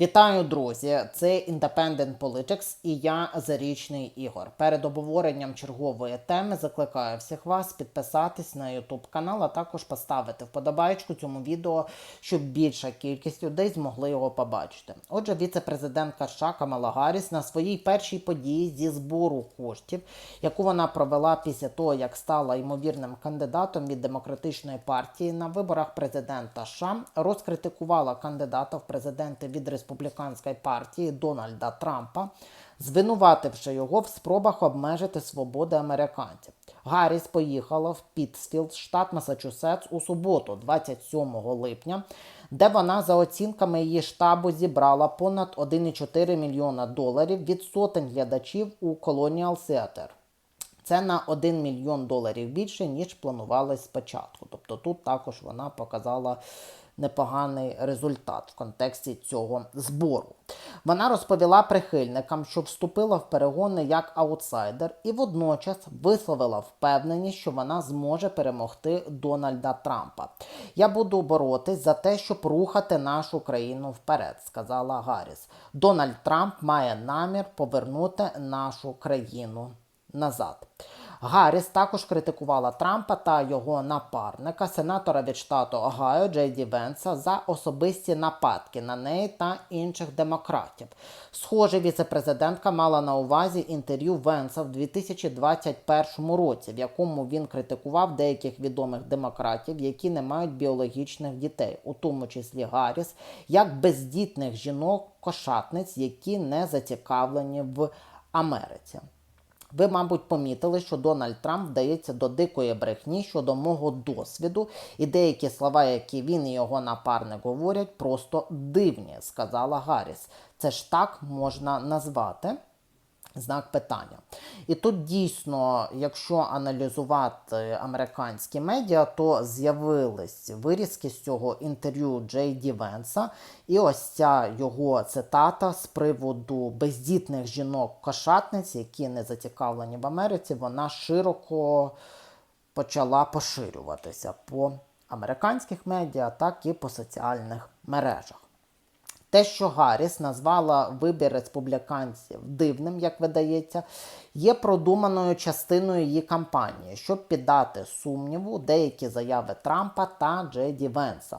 Вітаю, друзі! Це Independent Politics і я Зарічний Ігор. Перед обговоренням чергової теми закликаю всіх вас підписатись на YouTube канал, а також поставити вподобайку цьому відео, щоб більша кількість людей змогли його побачити. Отже, віце-президентка США Камала Гарріс на своїй першій події зі збору коштів, яку вона провела після того, як стала ймовірним кандидатом від демократичної партії на виборах президента США, розкритикувала кандидата в президенти від республіканської партії Дональда Трампа, звинувативши його в спробах обмежити свободи американців. Гарріс поїхала в Пітсфілд, штат Масачусетс, у суботу, 27 липня, де вона, за оцінками її штабу, зібрала понад 1,4 мільйона доларів від сотень глядачів у Colonial Theater. Це на 1 мільйон доларів більше, ніж планувалось спочатку. Тобто тут також вона показала непоганий результат в контексті цього збору. Вона розповіла прихильникам, що вступила в перегони як аутсайдер, і водночас висловила впевненість, що вона зможе перемогти Дональда Трампа. Я буду боротись за те, щоб рухати нашу країну вперед, сказала Гарріс. Дональд Трамп має намір повернути нашу країну назад. Гарріс також критикувала Трампа та його напарника, сенатора від штату Огайо Джей Ді Венса, за особисті нападки на неї та інших демократів. Схоже, віцепрезидентка мала на увазі інтерв'ю Венса в 2021 році, в якому він критикував деяких відомих демократів, які не мають біологічних дітей, у тому числі Гарріс, як бездітних жінок-кошатниць, які не зацікавлені в Америці. Ви, мабуть, помітили, що Дональд Трамп вдається до дикої брехні щодо мого досвіду, і деякі слова, які він і його напарник говорять, просто дивні, сказала Гарріс. Це ж так можна назвати. Знак питання. І тут дійсно, якщо аналізувати американські медіа, то з'явились вирізки з цього інтерв'ю Джей Ді Венса, і ось ця його цитата з приводу бездітних жінок-кошатниць, які не зацікавлені в Америці, вона широко почала поширюватися по американських медіа, так і по соціальних мережах. Те, що Гарріс назвала вибір республіканців дивним, як видається, є продуманою частиною її кампанії, щоб піддати сумніву деякі заяви Трампа та Джеді Венса.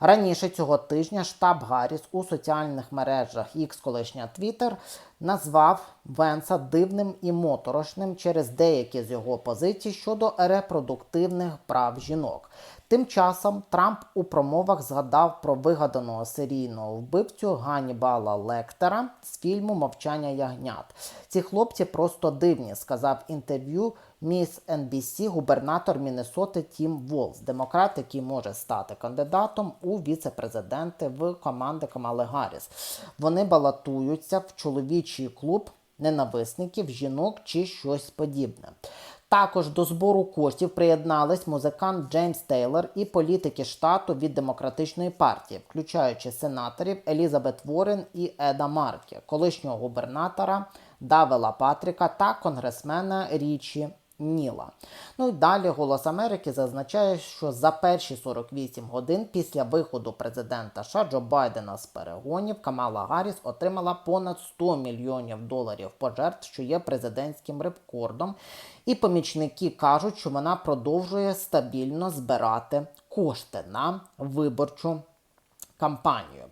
Раніше цього тижня штаб Гарріс у соціальних мережах X, колишня Twitter, назвав Венса дивним і моторошним через деякі з його позицій щодо репродуктивних прав жінок. Тим часом Трамп у промовах згадав про вигаданого серійного вбивцю Ганнібала Лектера з фільму Мовчання ягнят. Ці хлопці просто дивні, сказав інтерв'ю міс NBC губернатор Міннесоти Тім Волс, демократ, який може стати кандидатом у віце-президенти в команди Камали Гарріс. Вони балотуються в чоловічий клуб ненависників, жінок чи щось подібне. Також до збору коштів приєднались музикант Джеймс Тейлор і політики штату від демократичної партії, включаючи сенаторів Елізабет Ворен і Еда Маркі, колишнього губернатора Давела Патріка та конгресмена Річі Ніла. Ну і далі Голос Америки зазначає, що за перші 48 годин після виходу президента США Джо Байдена з перегонів Камала Гарріс отримала понад 100 мільйонів доларів пожертв, що є президентським рекордом. І помічники кажуть, що вона продовжує стабільно збирати кошти на виборчу кампанію.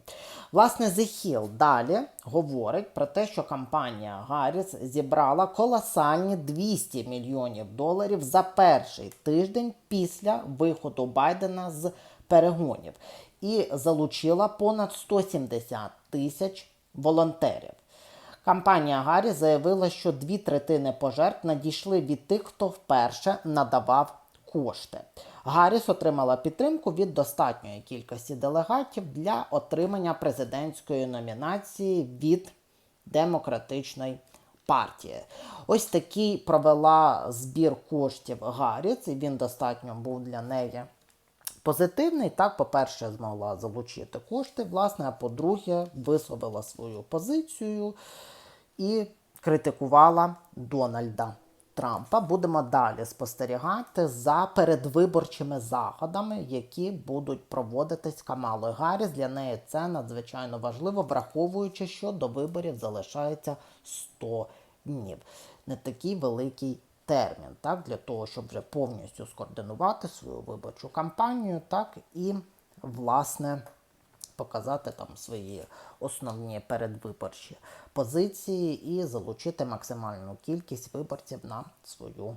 Власне, Hill далі говорить про те, що компанія Гарріс зібрала колосальні 200 мільйонів доларів за перший тиждень після виходу Байдена з перегонів і залучила понад 170 тисяч волонтерів. Компанія Гаррі заявила, що дві третини пожертв надійшли від тих, хто вперше надавав кошти. Гарріс отримала підтримку від достатньої кількості делегатів для отримання президентської номінації від демократичної партії. Ось такий провела збір коштів Гарріс, і він достатньо був для неї позитивний. Так, по-перше, змогла залучити кошти, власне, а по-друге, висловила свою позицію і критикувала Дональда Трампа. Будемо далі спостерігати за передвиборчими заходами, які будуть проводитись Камалою Гарріс. Для неї це надзвичайно важливо, враховуючи, що до виборів залишається 100 днів. Не такий великий термін, так, для того, щоб вже повністю скоординувати свою виборчу кампанію, так і власне показати там свої основні передвиборчі позиції і залучити максимальну кількість виборців на свою